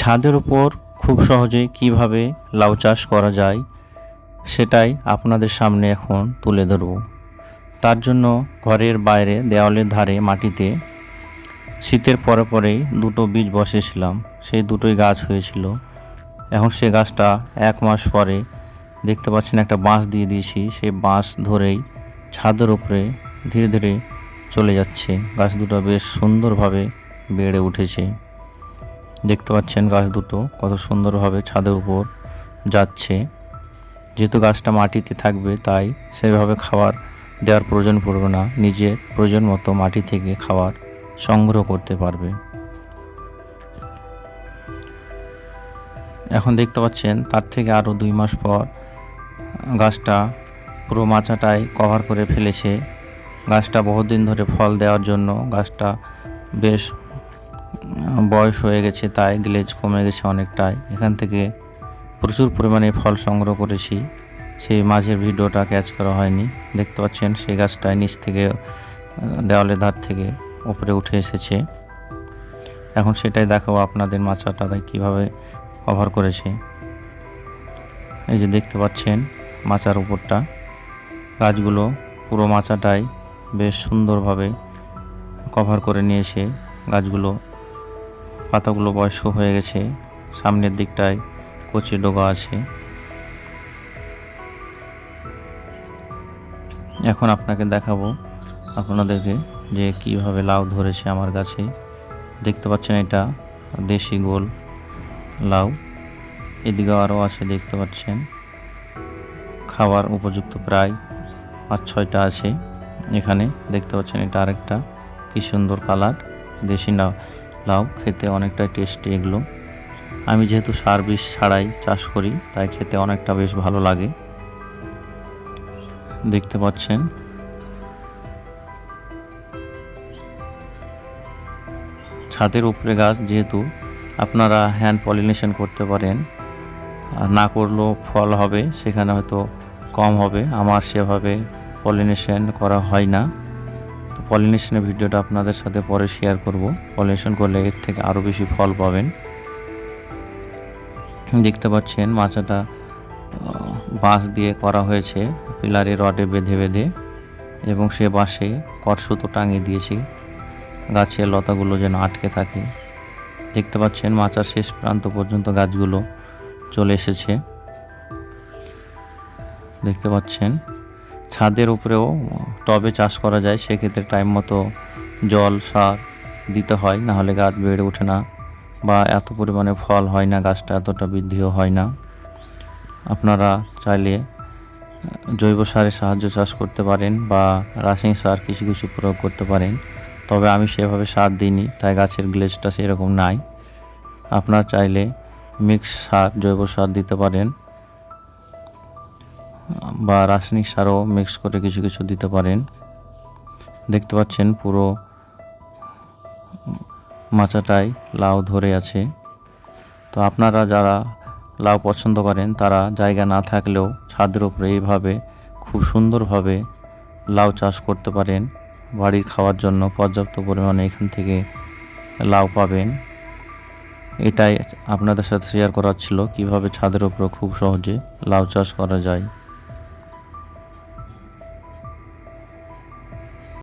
ছাদের উপর খুব সহজে কীভাবে লাউ চাষ করা যায়, সেটাই আপনাদের সামনে এখন তুলে ধরব। তার জন্য ঘরের বাইরে দেওয়ালের ধারে মাটিতে শীতের পরে পরেই দুটো বীজ বসেছিলাম, সেই দুটোই গাছ হয়েছিল। এখন সে গাছটা এক মাস পরে দেখতে পাচ্ছেন একটা বাঁশ দিয়ে দিয়েছি, সেই বাঁশ ধরেই ছাদের উপরে ধীরে ধীরে চলে যাচ্ছে। গাছ দুটো বেশ সুন্দরভাবে বেড়ে উঠেছে। দেখতে পাচ্ছেন গাছ দুটো, কত সুন্দরভাবে ছাদের উপর যাচ্ছে। যেহেতু গাছটা মাটিতে থাকবে, তাই সেভাবে খাবার দেওয়ার প্রয়োজন পড়বে না। নিজের প্রয়োজন মতো মাটি থেকে খাবার সংগ্রহ করতে পারবে। এখন দেখতে পাচ্ছেন, তার থেকে আরও দুই মাস পর গাছটা পুরো মাচাটাই কভার করে ফেলেছে। গাছটা বহুদিন ধরে ফল দেওয়ার জন্য গাছটা বেশ বয়স হয়ে গেছে, তাই গ্লেজ কমে গেছে অনেকটাই। এখান থেকে প্রচুর পরিমাণে ফল সংগ্রহ করেছি। সেই মাঝের ভিডিওটা ক্যাচ করা হয়নি। দেখতে পাচ্ছেন, সেই গাছটায় নিচ থেকে দেওয়ালের ধার থেকে উপরে উঠে এসেছে। এখন সেটাই দেখাবো আপনাদের মাচাটা কীভাবে কভার করেছে। এই যে দেখতে পাচ্ছেন মাচার উপরটা। গাছগুলো পুরো মাচাটাই বেশ সুন্দরভাবে কভার করে নিয়েছে গাছগুলো। পাতাগুলো বয়স্ক হয়ে গেছে। সামনের দিকটায় কচি ডোগা আছে। এখন আপনাকে দেখাবো আপনাদেরকে যে কীভাবে লাউ ধরেছে আমার গাছে দেখতে পাচ্ছেন এটা দেশি গোল লাউ। এদিকে আরও আছে, দেখতে পাচ্ছেন। খাবার উপযুক্ত প্রায় পাঁচ ছয়টা আছে। এখানে দেখতে পাচ্ছেন এটা আরেকটা। কি সুন্দর কালার। দেশি লাউ। লাউ খেতে অনেকটা টেস্টি এগুলো। আমি যেহেতু সার বিষ ছাড়াই চাষ করি, তাই খেতে অনেকটা বেশ ভালো লাগে। দেখতে পাচ্ছেন। ছাদের উপরে গাছ যেহেতু, আপনারা হ্যান্ড পলিনেশন করতে পারেন। আর না করলেও ফল হবে, সেখানে হয়তো কম হবে। আমার সেভাবে পলিনেশন করা হয় না। তো পলিনেশনের ভিডিওটা আপনাদের সাথে পরে শেয়ার করব। পলিনেশন করলে এর থেকে আরও বেশি ফল পাবেন। দেখতে পাচ্ছেন মাচাটা বাঁশ দিয়ে করা হয়েছে, পিলারে রডে বেঁধে বেঁধে, এবং সে বাঁশে কটসুতো টাঙিয়ে দিয়েছি। গাছের লতাগুলো যেন আটকে থাকে। দেখতে পাচ্ছেন মাচার শেষ প্রান্ত পর্যন্ত গাছগুলো চলে এসেছে। দেখতে পাচ্ছেন ছাদের উপরেও টবে চাষ করা যায়, সেক্ষেত্রে টাইম মতো জল, সার দিতে হয় না হলে গাছ বেড়ে ওঠে না বা এত পরিমাণে ফল হয় না, গাছটা এতটা বৃদ্ধিও হয় না। আপনারা চাইলে জৈব সারের সাহায্য চাষ করতে পারেন বা রাসায়নিক সার কিছু কিছু প্রয়োগ করতে পারেন। তবে আমি সেভাবে সার দিইনি, তাই গাছের গ্লেজটা সেরকম নাই। আপনারা চাইলে মিক্স সার, জৈব সার দিতে পারেন। বা রাসায়নিক সারও মিক্স করে কিছু কিছু দিতে পারেন। দেখতে পাচ্ছেন পুরো মাচাটাই লাউ ধরে আছে। তো আপনারা যারা লাউ পছন্দ করেন, তারা জায়গা না থাকলেও ছাদের উপরে এইভাবে খুব সুন্দরভাবে লাউ চাষ করতে পারেন। বাড়ির খাওয়ার জন্য পর্যাপ্ত পরিমাণে এখান থেকে লাউ পাবেন। এটাই আপনাদের সাথে শেয়ার করার ছিল, কীভাবে ছাদের উপরে খুব সহজে লাউ চাষ করা যায়।